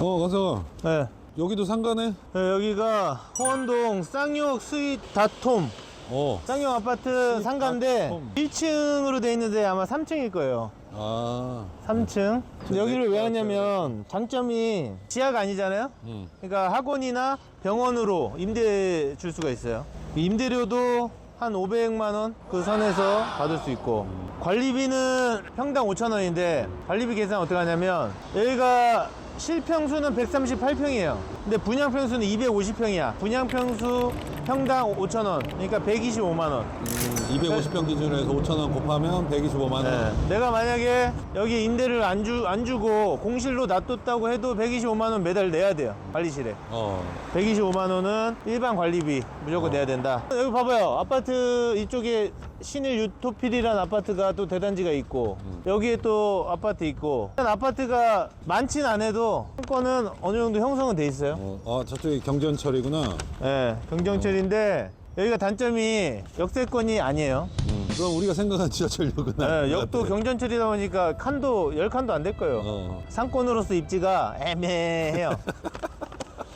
어 가서 네. 여기도 상가네? 네, 여기가 호원동 쌍욕 스윗 다톰 어. 쌍욕 아파트 상가인데 다톰. 1층으로 돼 있는데 아마 3층일 거예요. 아. 3층. 근데 여기를 왜 왔냐면 장점이 지하가 아니잖아요. 응. 그러니까 학원이나 병원으로 임대 줄 수가 있어요. 임대료도 한 500만 원 그 선에서 받을 수 있고 관리비는 평당 5천 원인데 관리비 계산 어떻게 하냐면 여기가 실평수는 138평이에요. 근데 분양평수는 250평이야. 분양평수 평당 5천 원. 그러니까 125만 원. 250평 기준으로 해서 5,000원 곱하면 125만 원. 네. 내가 만약에 여기 임대를 안, 주, 안 주고 공실로 놔뒀다고 해도 125만 원 매달 내야 돼요. 관리실에. 어. 125만 원은 일반 관리비 무조건 내야 된다. 여기 봐봐요. 아파트 이쪽에 신일 유토필이라는 아파트가 또 대단지가 있고 여기에 또 아파트 있고 아파트가 많진 않아도 상권은 어느 정도 형성은 돼 있어요. 어. 아 저쪽이 경전철이구나. 예, 경정철인데 여기가 단점이 역세권이 아니에요. 음. 그럼 우리가 생각한 지하철역은 예, 아닌 것 역도 같아. 경전철이다 보니까 칸도 열 칸도 안 될 거예요. 어. 상권으로서 입지가 애매해요.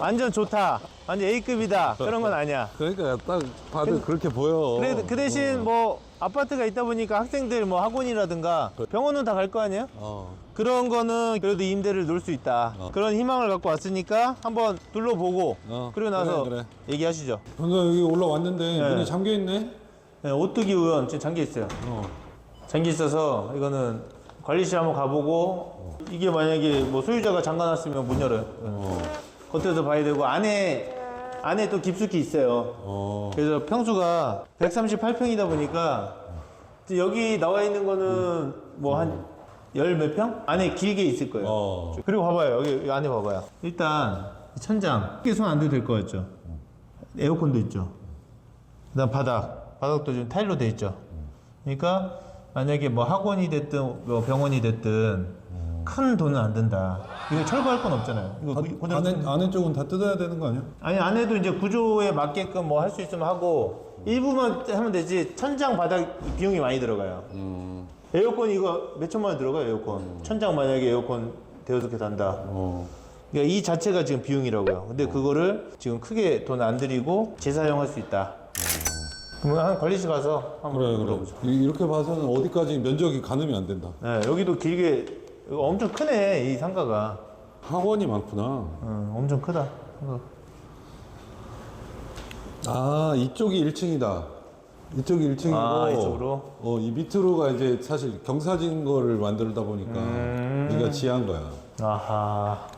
완전 좋다. 완전 A급이다. 그런 건 아니야. 그러니까 딱 봐도 그렇게 보여. 그래, 그 대신 뭐 아파트가 있다 보니까 학생들 뭐 학원이라든가 병원은 다 갈 거 아니에요? 어. 그런 거는 그래도 임대를 놓을 수 있다. 어. 그런 희망을 갖고 왔으니까 한번 둘러보고 어, 그리고 나서 그래, 그래. 얘기하시죠. 방금 여기 올라왔는데 네. 문이 잠겨 있네. 네, 오뚜기 의원 지금 잠겨 있어요. 어. 잠겨 있어서 이거는 관리실 한번 가보고 이게 만약에 뭐 소유자가 잠가놨으면 문 열어요. 어. 겉에서 봐야 되고 안에 안에 또 깊숙이 있어요. 어. 그래서 평수가 138평이다 보니까 여기 나와 있는 거는 뭐 한 열 몇 평? 안에 길게 있을 거예요. 어. 그리고 봐봐요. 여기, 여기 안에 봐봐요. 일단 이 천장 크게 손안 대도 될 것 같죠? 에어컨도 있죠. 그다음 바닥 바닥도 지금 타일로 돼 있죠. 그러니까 만약에 뭐 학원이 됐든 뭐 병원이 됐든 큰 돈은 안 든다. 이거 철거할 건 없잖아요. 이거 그- 그대로 안에 안에 쪽은 다 뜯어야 되는 거 아니야? 아니 안에도 이제 구조에 맞게끔 뭐 할 수 있으면 하고 일부만 하면 되지 천장 바닥 비용이 많이 들어가요. 음. 에어컨 이거 몇 천만 원 들어가요 에어컨. 천장 만약에 에어컨 대여섯 개 단다. 어. 그러니까 이 자체가 지금 비용이라고요. 근데 그거를 지금 크게 돈 안 들이고 재사용할 수 있다. 그러면 한 관리실 가서 한번 그래 그래. 물어보죠. 이- 이렇게 봐서는 어디까지 면적이 가늠이 안 된다. 네, 여기도 길게 이거 엄청 크네 이 상가가. 학원이 많구나. 어, 엄청 크다. 아 이쪽이 1층이다. 이쪽이 1층이고. 아, 이쪽으로? 어, 이 밑으로가 이제 사실 경사진 거를 만들다 보니까 음. 여기가 지한 거야. 아하.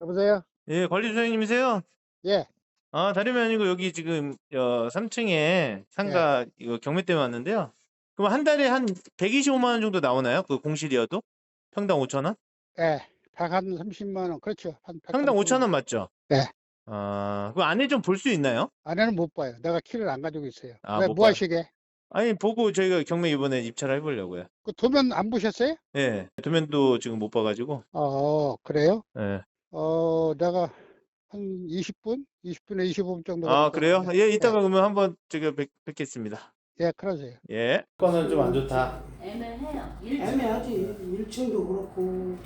여보세요? 예, 관리 소장님이세요? 예, 아, 다름이 아니고 여기 지금 어, 3층에 상가 이거 경매 때문에 왔는데요. 그럼 한 달에 한 125만 원 정도 나오나요? 그 공실이어도? 평당 5천 원? 예. 박한 30만 원, 그렇죠. 한 평당 5천 원 맞죠? 네. 아, 그 안에 좀 볼 수 있나요? 아내는 못 봐요. 내가 키를 안 가지고 있어요. 아, 왜, 못 뭐 봐요. 하시게? 아니, 보고 저희가 경매 이번에 입찰을 해보려고요. 그 도면 안 보셨어요? 예, 도면도 지금 못 봐가지고. 어, 그래요? 예. 어, 내가 한 20분? 20분에 25분 정도. 아, 걸릴 것 그래요? 같은데. 예, 이따가 그러면 한번 제가 뵙, 뵙겠습니다. 예, 그러세요. 예. 거는 좀안 좋다. 애매해요. 일 애매하지. 1층도 그렇고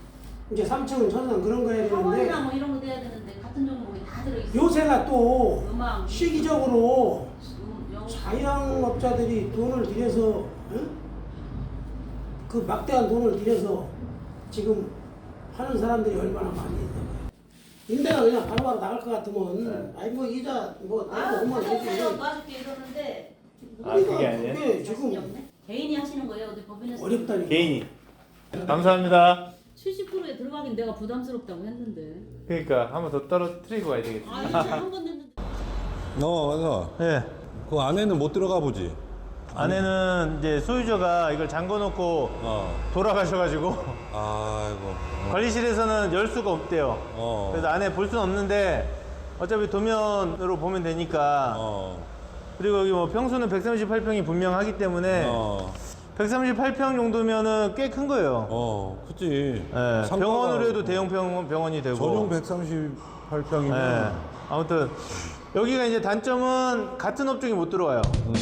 이제 3층은 전선 그런 거 해야 되는데 학원이나 뭐 이런 거 돼야 되는데 같은 종목이 다 들어있어. 요새가 또 음악, 시기적으로 음, 영어. 자영업자들이 돈을 들여서 응? 그 막대한 돈을 들여서 지금 하는 사람들이 얼마나 많이 있는 거야. 임대가 그냥 바로바로 나갈 것 같으면 아이 뭐 이자 뭐 아, 내고 사장님이랑 원지 놔줄게 이러는데 아, 그게 아니에요? 그게 지금 없네. 개인이 하시는 거예요? 어디 법인에서? 어렵다니까. 개인이. 감사합니다. 70%에 들어가긴 내가 부담스럽다고 했는데. 그러니까 한 번 더 떨어뜨리고 가야 되겠다. 아, 이제 한번 냈는데. 어 맞아. 예. 그 안에는 못 들어가 보지. 안에는 이제 소유자가 이걸 잠궈 놓고 어. 돌아가셔가지고 아이고. 관리실에서는 열 수가 없대요. 어. 그래서 안에 볼 수는 없는데 어차피 도면으로 보면 되니까 어. 그리고 여기 뭐 평수는 138평이 분명하기 때문에 어. 138평 정도면은 꽤 큰 거예요. 어. 그치. 예, 상가가 병원으로 해도 뭐 대형 병원, 병원이 되고. 전용 138평이면. 예. 아무튼 여기가 이제 단점은 같은 업종이 못 들어와요. 음.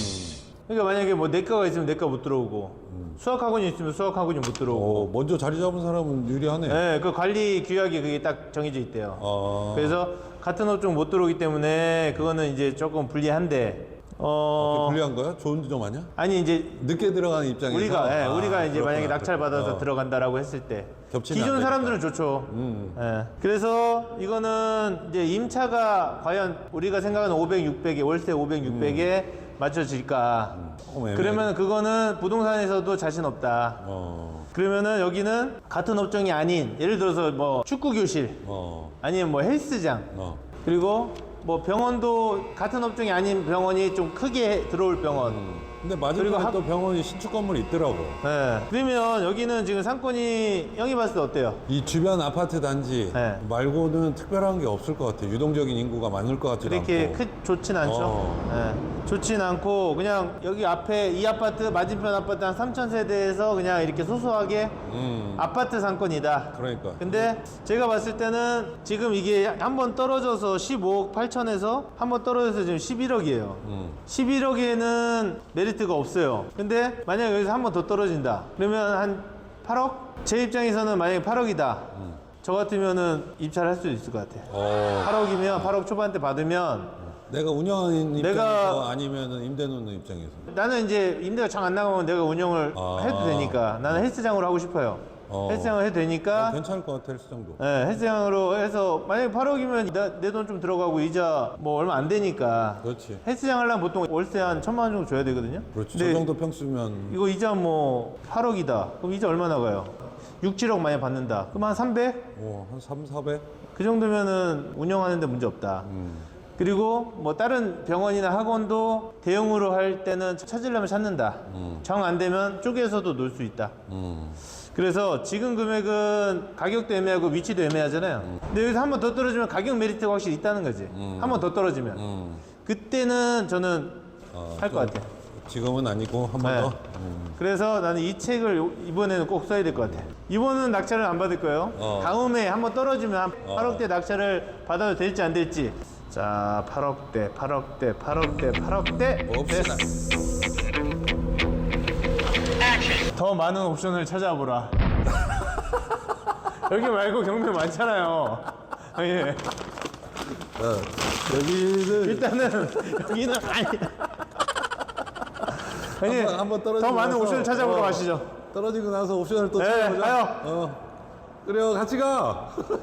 그러니까 만약에 뭐 내과가 있으면 내과 못 들어오고 수학학원이 있으면 수학학원이 못 들어오고 어, 먼저 자리 잡은 사람은 유리하네. 네, 그 관리 규약이 그게 딱 정해져 있대요. 아, 그래서 같은 업종 못 들어오기 때문에 그거는 이제 조금 불리한데 어 불리한 거야? 좋은 점 아니야? 아니 이제 늦게 들어가는 입장에서 우리가 예, 아, 우리가 이제 만약에 그렇구나. 낙찰 받아서 어. 들어간다라고 했을 때 겹치면 기존 안 사람들은 좋죠. 음. 예. 그래서 이거는 이제 임차가 과연 우리가 생각하는 500, 600에 월세 500, 600에 맞춰질까? 조금 애매하네. 그러면 그거는 부동산에서도 자신 없다. 어, 그러면은 여기는 같은 업종이 아닌 예를 들어서 뭐 축구 교실 어, 아니면 뭐 헬스장 어. 그리고 뭐 병원도 같은 업종이 아닌 병원이 좀 크게 들어올 병원. 근데 그리고 맞은편에 학- 또 병원이 신축 건물 있더라고. 예. 그러면 여기는 지금 상권이 형이 봤을 때 어때요? 이 주변 아파트 단지 네. 말고는 특별한 게 없을 것 같아. 유동적인 인구가 많을 것 같지도 그렇게 않고. 크, 좋진 않죠. 어. 예. 좋진 않고 그냥 여기 앞에 이 아파트 맞은편 아파트 한 3천 세대에서 그냥 이렇게 소소하게 음, 아파트 상권이다. 그러니까. 근데 제가 봤을 때는 지금 이게 한 번 떨어져서 15억 8천에서 한 번 떨어져서 지금 11억이에요. 음, 11억에는 메 리트가 없어요. 근데 만약 여기서 한 번 더 떨어진다. 그러면 한 8억? 제 입장에서는 만약에 8억이다. 저 같으면은 입찰할 수도 있을 것 같아요. 어, 8억이면 8억 초반대 받으면 내가 운영하는 입장에서 내가- 아니면은 임대 놓는 입장에서. 나는 이제 임대가 장 안 나가면 내가 운영을 아. 해도 되니까 나는 헬스장으로 하고 싶어요. 어. 헬스장을 해도 되니까 어, 괜찮을 것 같아, 헬스장도. 네, 헬스장으로 해서 만약에 8억이면 내 돈 좀 들어가고 이자 뭐 얼마 안 되니까 그렇지. 헬스장 하려면 보통 월세 한 천만 원 정도 줘야 되거든요. 그렇지. 근데 저 정도 평수면 이거 이자 뭐 8억이다. 그럼 이자 얼마 나가요? 6, 7억 많이 받는다. 그럼 한 300? 어, 한 3, 400? 그 정도면은 운영하는데 문제 없다. 음. 그리고 뭐 다른 병원이나 학원도 대형으로 할 때는 찾으려면 찾는다. 정 안 되면 쪼개서도 놓을 수 있다. 음. 그래서 지금 금액은 가격도 애매하고 위치도 애매하잖아요. 근데 여기서 한 번 더 떨어지면 가격 메리트가 확실히 있다는 거지. 한 번 더 떨어지면. 음. 그때는 저는 어, 할 것 좀 같아요. 지금은 아니고 한 번 네. 더. 음. 그래서 나는 이 책을 요- 이번에는 꼭 써야 될 것 같아. 이번은 낙찰을 안 받을 거예요. 어. 다음에 한번 떨어지면 한 어. 8억대 낙찰을 받아도 될지 안 될지. 자, 8억대, 8억대, 8억대, 8억대. 봅시다. 더 많은 옵션을 찾아보라. 여기 말고 경매 많잖아요. 예. 어, 여기는 일단은 여기는 아니. 아니, 한번- 한번 떨어지고 더 많은 나서- 옵션을 찾아보러 어. 가시죠. 떨어지고 나서 옵션을 또 네, 찾아보자. 가요. 어. 그래요, 같이 가.